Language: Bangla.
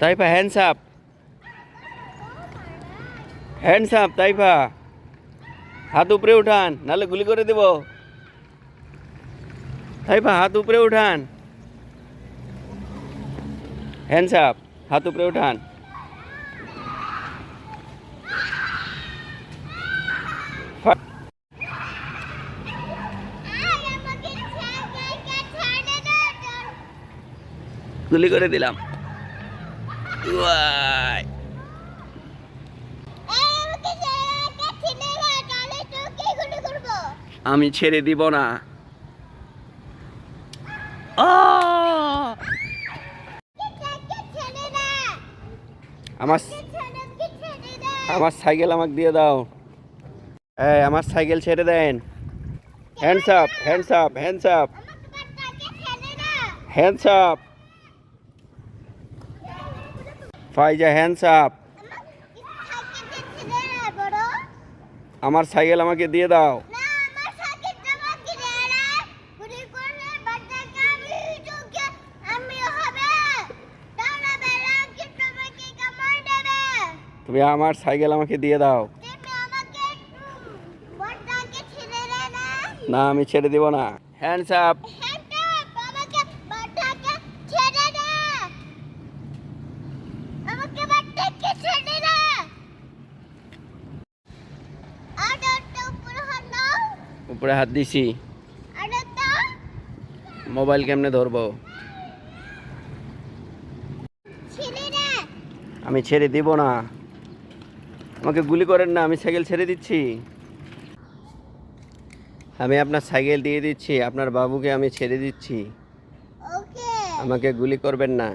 Taifa hands up hands up Taifa হাত উপরে উঠান, নাহলে গুলি করে দেব। তাইফা হাত উপরে উঠান। হ্যান্ডস আপ হাত উপরে উঠান। গুলি করে দিলাম। আমি ছেড়ে দিব না। আমার আমার সাইকেল আমাকে দিয়ে দাও। এই, আমার সাইকেল ছেড়ে দেন। Hands up hands up hands up hands up Faiza hands up আমার সাইকেল আমাকে দিয়ে দাও। তুমি আমার সাইকেল আমাকে দিয়ে দাও। না, আমি ছেড়ে দিব না। হ্যান্ডস আপ আমাকে বাচ্চাকে ছেড়ে না আর একটা উপরে হাত দাও উপরে হাত দিছি। মোবাইল কেমনে ধরবো? আমি ছেড়ে দিব না। আমাকে গুলি করেন না আমি সাইকেল ছেড়ে দিচ্ছি। আমি আপনার সাইকেল দিয়ে দিচ্ছি আপনার বাবুকে আমি ছেড়ে দিচ্ছি। আমাকে গুলি করবেন না।